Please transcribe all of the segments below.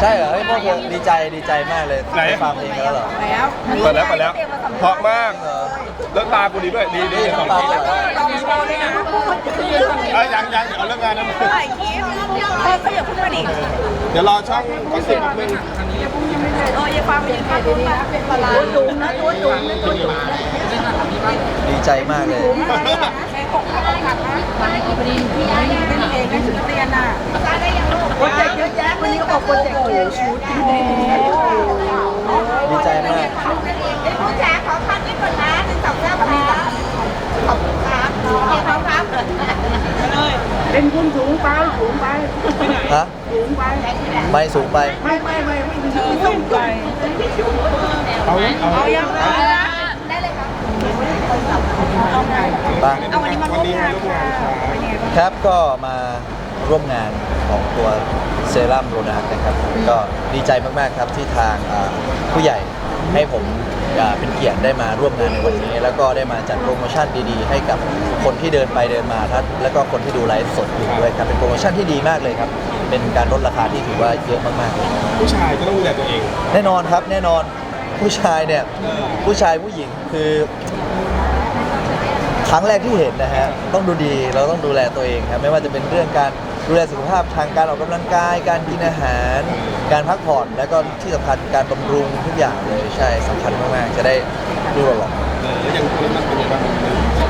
ใช่เหรอเฮ้ยพวกเธอดีใจดีใจมากเลยไหนได้ฟังเพลงกันแล้วเหรอแล้วเปิดแล้วเปิดแล้วเพราะมากเออแล้วตากูดีด้วยดีดีสองทีตากูเรามีโชว์ด้วยนะเอ้ยยังยังเอาเรื่องงานนั้นถ่ายคลิปเออก็อย่าพูดมาดิเดี๋ยวรอช่องก็สิบนึงเอออย่าฟังไปยืนข้างต้นมาเป็นปลาร้าจุ๋มนะตัวจุ๋มนะตัวจุ๋มดีใจมากเลยใช้ของขัดขัดนะพี่ไอ้เป็นเองเป็นชุดเรียนน่ะโปรเจกต์เยอะแยะ โปรเจกต์เยอะชุดดีใจมากผู้แชร์ขอคัดนิดก่อนนะหนึ่งสองสามครับขอบคุณครับโอเคครับครับเป็นคุณสูงไปสูงไปฮะสูงไปไม่สูงไป ไม่ไม่ไม่ไม่สูงไปเอาเอาเอายังเอาละได้เลยครับเอาไงเอาวันนี้มาร่วมงานค่ะเป็นยังไงบ้างครับก็มา ร่วมงานของตัวเซรั่มโรนักนะครับก็ดีใจมากๆครับที่ทางอ่าผู้ใหญ่ให้ผมอ่าเป็นเกียรติได้มาร่วมงานในวันนี้ แล้วก็ได้มาจัดโปรโมชั่นดีๆ ให้กับคนที่เดินไปเดินมาทัดแล้วก็คนที่ดูไลฟ์สดอยู่ด้วยครับเป็นโปรโมชั่นที่ดีมากเลยครับเป็นการลดราคาที่ถือว่าเยอะมากๆเลย ผู้ชายก็ต้องดูแลตัวเอง แน่นอนครับแน่นอนผู้ชายเนี่ยผู้ชายผู้หญิงคือ ครั้งแรกที่เห็นนะฮะต้องดูดีเราต้องดูแลตัวเองครับไม่ว่าจะเป็นเรื่องการ ดูแลสุขภาพทางการออกกำลังกาย การกินอาหาร การพักผ่อน แล้วก็ที่สำคัญการบำรุงทุกอย่างเลยใช่สำคัญมากๆจะได้ดูหล่อเออแล้วอย่างคนนั้นเป็นยังไงบ้าง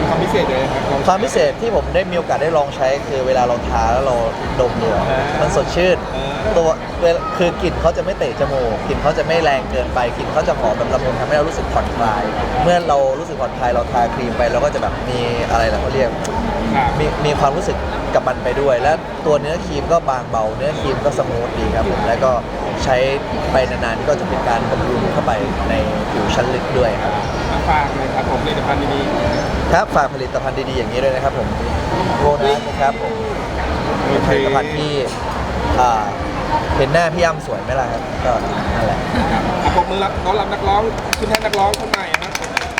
มีความพิเศษเลยครับลอง ๆความพิเศษที่ผมได้มีโอกาสได้ลองใช้คือเวลาเราทาแล้วเราดมดูอะมันสดชื่นตัวเวลาคือกลิ่นเขาจะไม่เตะจมูกกลิ่นเขาจะไม่แรงเกินไปกลิ่นเขาจะหอมแบบละมุนทำให้เรารู้สึกผ่อนคลาย เมื่อเรารู้สึกผ่อนคลายเราทาครีมไปเราก็จะแบบมีอะไรล่ะเขาเรียก ค่ะมีมีความรู้สึกกับมันไปด้วย และตัวเนื้อครีมก็บางเบา เนื้อครีมก็สมูทดีครับผมแล้วก็ใช้ไปนานๆก็จะเป็นการบำรุงเข้าไปในผิวชั้นลึกด้วยครับมาฝากเลยครับผมผลิตภัณฑ์ดีครับฝากผลิตภัณฑ์ดีๆอย่างนี้ด้วยนะครับผมโรนัสนะครับผมๆเป็นผลิตภัณฑ์ที่อ่าเห็นหน้าพี่อ้ำสวยไหมล่ะครับก็นั่นแหละอะปรบมือรับต้อนรับนักร้องขึ้นแท่นนักร้องคนใหม่ครับ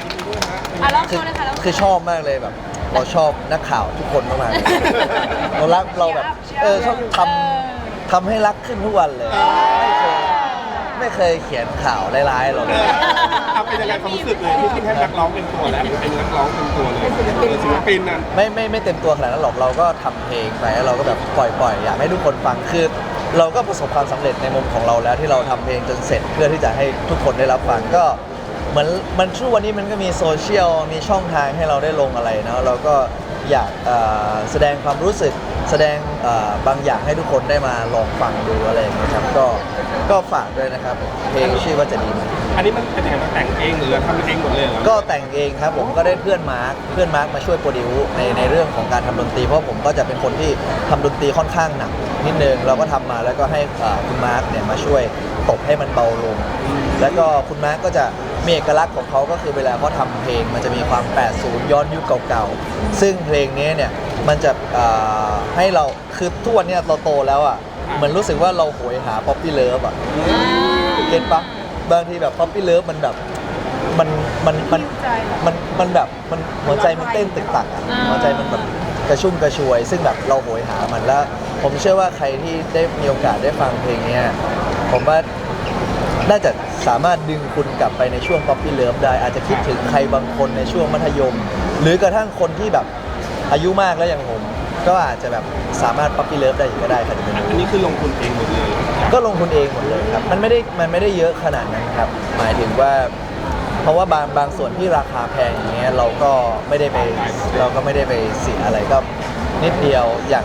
ยินดีด้วยฮะ อะลองคืโชอว์เลยค่ะลองคือชอบมากเลยแบบ เราชอบนักข่าวทุกคนมากๆเลยเรารักเราแบบ เออชอบทำทำให้รักขึ้นทุกวันเลย ไม่เคยไม่เคยเขียนข่าวร้ายๆเราเอเลยอเอาเป็นยังไงความรู้สึกเลยที่ขึ้นแท่นนักร้องเป็นตัวแล้วเป็นนักร้องเป็นตัวเลยเออศิลปินน่ะไม่ไม่ไม่เต็มตัวขนาดนั้นหรอกเราก็ทำเพลงไปแล้วเราก็แบบปล่อยปล่อยอยากให้ทุกคนฟังคือเราก็ประสบความสำเร็จในมุมของเราแล้วที่เราทำเพลงจนเสร็จเพื่อที่จะให้ทุกคนได้รับฟังก็เห มือนมันช่วงวันนี้มันก็มีโซเชียลมีช่องทางให้เราได้ลงอะไรเนาะเราก็อยากเอ่อแสดงความรู้สึกแสดงเอ่อบางอย่างให้ทุกคนได้มาลองฟังดูอะไรอย่างเงี้ยครับก็ก็ฝากด้วยนะครับ เพลงชื่อว่าจะดีไหมอันนี้มันเป็นยังไงมันแต่งเองหรือทำเองหมดเลยเหรอก็แต่งเองครับผมก็ได้เพื่อนมาร์คเพื่อนมาร์คมาช่วยโปรดิวในในเรื่องของการทำดนตรีเพราะผมก็จะเป็นคนที่ทำดนตรีค่อนข้างหนักนิดนึงเราก็ทำมาแล้วก็ให้อ่าคุณมาร์คเนี่ยมาช่วยตบให้มันเบาลง แล้วก็คุณมาร์คก็จะ มีเอกลักษณ์ของเขาก็คือเวลาเขาทำเพลง มันจะมีความ 80 ย้อนยุคเก่าๆ ซึ่งเพลงนี้เนี่ยมันจะให้เราคือทุกวันเนี้เราโตแล้วอะเหมือนรู้สึกว่าเราโหยหาป๊อปปี้เลิฟอะเก็ตปะบางทีแบบป๊อปปี้เลิฟมันแบบมันมันมันมันมันแบบมันหัวใจมันเต้นตึกตักอะหัวใจมันแบบกระชุ่มกระชวย ซึ่งแบบเราโหยหามันแล้ว ผมเชื่อว่าใครที่ได้มีโอกาสได้ฟังเพลงเนี้ผมว่า น่าจะสามารถดึงคุณกลับไปในช่วงป๊อปปี้เลิฟได้ อาจจะคิดถึงใครบางคนในช่วงมัธยม หรือกระทั่งคนที่แบบอายุมากแล้วอย่างผม ก็อาจจะแบบสามารถป๊อปปี้เลิฟได้อีกก็ได้ครับจะเป็นอันนี้คือลงทุนเองหมดเลย ก็ลงทุนเองหมดเลยครับ มันไม่ได้มันไม่ได้เยอะขนาดนั้นครับ หมายถึงว่า เพราะว่าบางบางส่วนที่ราคาแพงอย่างเงี้ยเราก็ไม่ได้ไปเราก็ไม่ได้ไปเสียอะไรก็นิดเดียวอย่าง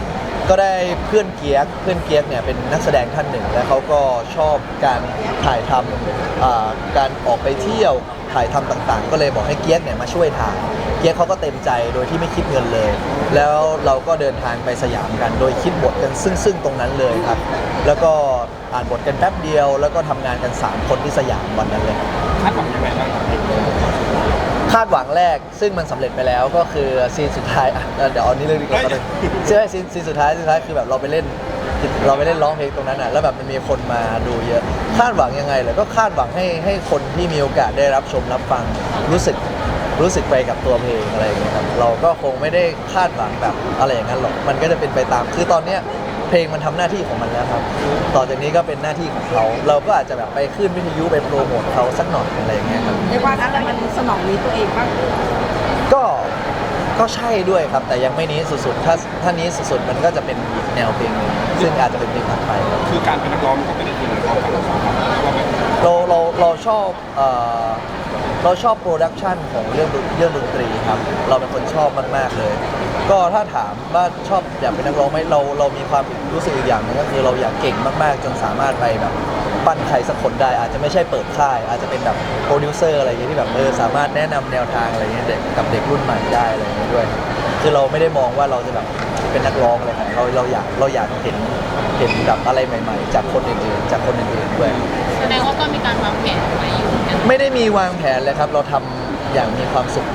ก็ได้เพื่อนเกียกเพื่อนเกียกเนี่ยเป็นนักแสดงท่านหนึ่ง และเขาก็ชอบการถ่ายทำการออกไปเที่ยวถ่ายทำต่างๆ ก็เลยบอกให้เกียกเนี่ยมาช่วยถ่าย เกียกเขาก็เต็มใจโดยที่ไม่คิดเงินเลย แล้วเราก็เดินทางไปสยามกัน โดยคิดบทกันซึ่งซึ่งตรงนั้นเลยครับ แล้วก็อ่านบทกันแป๊บเดียว แล้วก็ทำงานกันสามคนที่สยามวันนั้นเลยคาดหวังยังไงบ้าง ครับคาดหวังแรกซึ่งมันสำเร็จไปแล้วก็คือซีนสุดท้ายอะเดี๋ยวเอานี่เรื่องดีกว่าก็ได้ใช่ไหมซีนซีนสุดท้ายซีนสุดท้ายคือแบบเราไปเล่น เราไปเล่นร้องเพลงตรงนั้นอะแล้วแบบมันมีคนมาดูเยอะ คาดหวังยังไงเหรอก็คาดหวังให้ให้คนที่มีโอกาสได้รับชมรับฟังรู้สึกรู้สึกไปกับตัวเพลงอะไรอย่างเงี้ยครับเราก็คงไม่ได้คาดหวังแบบอะไรอย่างนั้นหรอกมันก็จะเป็นไปตาม คือตอนเนี้ย เพลงมันทำหน้าที่ของมันแล้วครับ ต่อจากนี้ก็เป็นหน้าที่ของเขาเราก็อาจจะแบบไปขึ้นวิทยุไปโปรโมทเขาสักหน่อยอะไรอย่างเงี้ยครับเรียกว่าอะไรมันสนองนี้ตัวเองบ้างก็ก็ใช่ด้วยครับ แต่ยังไม่นี้สุดๆ ถ้าถ้านี้สุดๆ มันก็จะเป็นอีกแนวเพลงหนึงซึ่งอาจจะเป็นเพลงถัดไปครับคือการเป็นนักร้องมันก็เป็นอีกหนึ่งความฝันของเขาครับว่าแบบเราเราเราชอบ เราชอบโปรดักชันของเรื่องดนเรื่องดนตรีครับ เราเป็นคนชอบมาก ๆ เลย ก็ถ้าถามว่าชอบอยากเป็นนักร้องไหมเราเรามีความรู้สึกอีกอย่างหนึงก็คือเราอยากเก่งมากๆ จนสามารถไปแบบปั้นใครสักคนได้ อาจจะไม่ใช่เปิดค่าย อาจจะเป็นแบบโปรดิวเซอร์อะไรอย่างเงี้ยที่แบบเออสามารถแนะนำแนวทางอะไรเงี้ยเด็กกับเด็กรุ่นใหม่ได้อะไรเงี้ยด้วย คือเราไม่ได้มองว่าเราจะแบบเป็นนักร้องอะไรครับเราเราอยากเราอยากเห็นเห็นแบบอะไรใหม่ ๆ จากคนอื่นๆจากคนอื่นๆด้วยแสดงว่าก็มีการวางแผน ไว้อยู่เหมือนกันไม่ได้มีวางแผนเลยครับ เราทำอย่างมีความสุข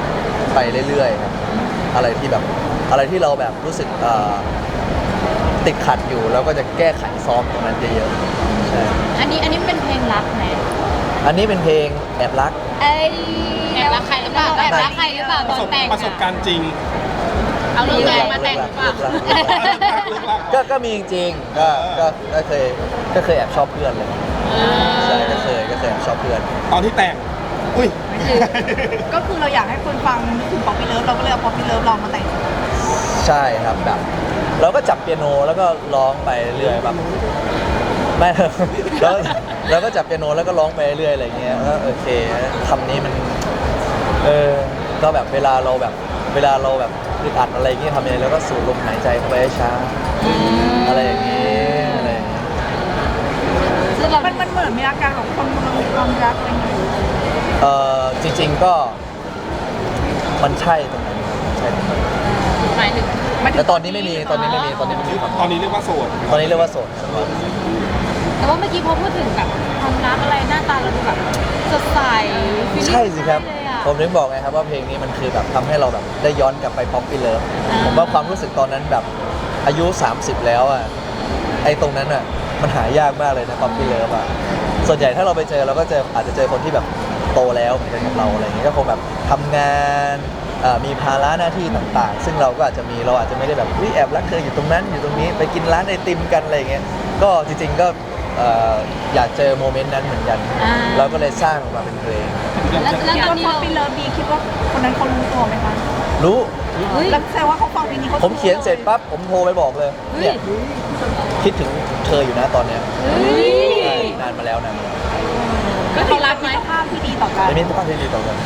ไปเรื่อยๆครับอะไรที่แบบอะไรที่เราแบบรู้สึกเอ่อติดขัดอยู่เราก็จะแก้ไขซ้อมตรงนั้นเยอะๆใช่อันนี้อันนี้เป็นเพลงรักไหมอันนี้เป็นเพลงแอบรัก เอ้ยแอบรักใครหรือเปล่าแอบรักใครหรือเปล่าปตระอสนบแต่งประสบการณ์จริงเอาเรื่องแรงมาแต่งหรือเปล่าก็ก็มีจริงๆก็ก็ก็เคยก็เคยแอบชอบเพื่อนเลยใช่ก็เคยก็เคยแอบ ชอบเพื่อนตอนที่แต่ง อุ้ยก็คือเราอยากให้คนฟังนึกถึงป๊อปปี้เลิฟเราก็เลยเอาป๊อปปี้เลิฟลองมาแต่งใช่ครับแบบเราก็จับเปียโนแล้วก็ร้องไปเรื่อยแบบไม่แล้วแล้วก็จับเปียโนแล้วก็ร้องไปเรื่อยอะไรเงี้ยก็โอเคคำนี้มัน เออก็แบบเวลาเราแบบ เวลาเราแบบอึดอัดอะไรเงี้ยทำยังไงแล้วก็สูดลมหายใจเข้าไปให้ช้าอะไรอย่างเงี้ยอะไรอย่างเงี้ยซึ่งเรา มันมันเหมือนมีอาการของคนกำลังมี ความรักอะไรอย่างเงี้ยเออจริง ๆก็มันใช่ตรงนั้นใช่ตรงนั้นหมายถึงแต่ตอนนี้ไม่มีตอนนี้ไม่มีตอนนี้ไม่มีความตอนนี้เรียกว่าโสด ตอนนี้เรียกว่าโสดแต่ว่าเมื่อกี้พอพูดถึงแบบความรักอะไรหน้าตาเราดูแบบสดใสใช่สิครับ เลยอะ ผมถึงบอกไงครับว่าเพลงนี้มันคือแบบทำให้เราแบบได้ย้อนกลับไปป๊อปปี้เลิฟอ่า ผมว่าความรู้สึกตอนนั้นแบบอายุ 30 แล้วอะไอ้ตรงนั้นอะมันหายากมากเลยนะป๊อปปี้เลิฟอะ ส่วนใหญ่ถ้าเราไปเจอเราก็เจออาจจะเจอคนที่แบบโตแล้วเหมือนกันกับเราอะไรอย่างเงี้ยก็คงแบบทำงานเอ่อมีภาระหน้าที่ต่างๆ ซึ่งเราก็อาจจะมีเราอาจจะไม่ได้แบบวิแอบรักเธออยู่ตรงนั้นอยู่ตรงนี้ไปกินร้านไอติมกันอะไรอย่างเงี้ยก็จริงๆก็เอ่ออยากเจอโมเมนต์นั้นเหมือนกัน อ่า เราก็เลยสร้างออกมาเป็นเพลง แล้วแล้วอย่างตอคนนนี้ป๊อเราปปี้เลิฟบีคิดว่าคนนั้นเขารู้ตัวไหมคะรู้ เฮ้ย แล้วแสดงว่าเขาฟังเพลงนี้เขาผมเขียนเสร็จปั๊บผมโทรไปบอกเลยเฮ้ย เนี่ยคิดถึงเธออยู่นะตอนเนี้ยเฮ้ยใช่นานมาแล้วนานมาแล้วก็คือรักมิตรภาพที่ดีต่อกันไม่มีสภาพที่ดีต่อกัน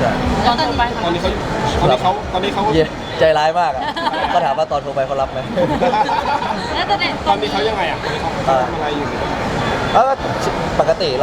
ใช่ตอนต่อไปตอนนี้เขาตอนนี้เขาตอนนี้เขาเย้ใจร้ายมากอะก็ถามว่าตอนโทรไปเขารับไหมแล้วตอนนี้ตอนนี้เขายังไงอะตอนนี้เขาทำอะไรอยู่เออปกติเรา